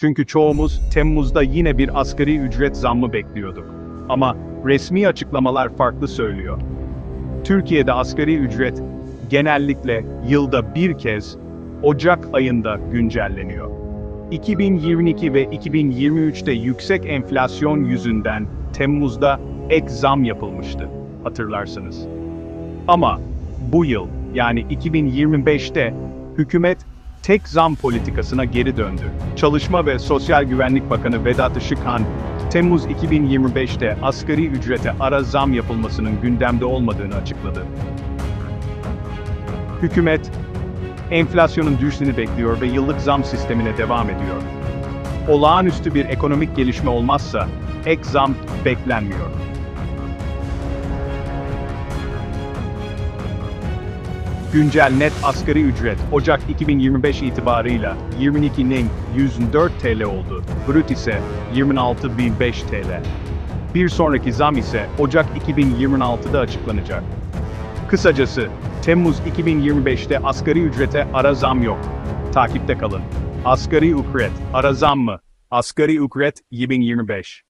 Çünkü çoğumuz Temmuz'da yine bir asgari ücret zammı bekliyorduk. Ama resmi açıklamalar farklı söylüyor. Türkiye'de asgari ücret genellikle yılda bir kez Ocak ayında güncelleniyor. 2022 ve 2023'te yüksek enflasyon yüzünden Temmuz'da ek zam yapılmıştı, hatırlarsınız. Ama bu yıl yani 2025'te hükümet tek zam politikasına geri döndü. Çalışma ve Sosyal Güvenlik Bakanı Vedat Işıkhan, Temmuz 2025'te asgari ücrete ara zam yapılmasının gündemde olmadığını açıkladı. Hükümet, enflasyonun düşüşünü bekliyor ve yıllık zam sistemine devam ediyor. Olağanüstü bir ekonomik gelişme olmazsa ek zam beklenmiyor. Güncel net asgari ücret Ocak 2025 itibarıyla 22.104 TL oldu. Brüt ise 26.005 TL. Bir sonraki zam ise Ocak 2026'da açıklanacak. Kısacası Temmuz 2025'te asgari ücrete ara zam yok. Takipte kalın. Asgari ücret ara zam mı? Asgari ücret 2025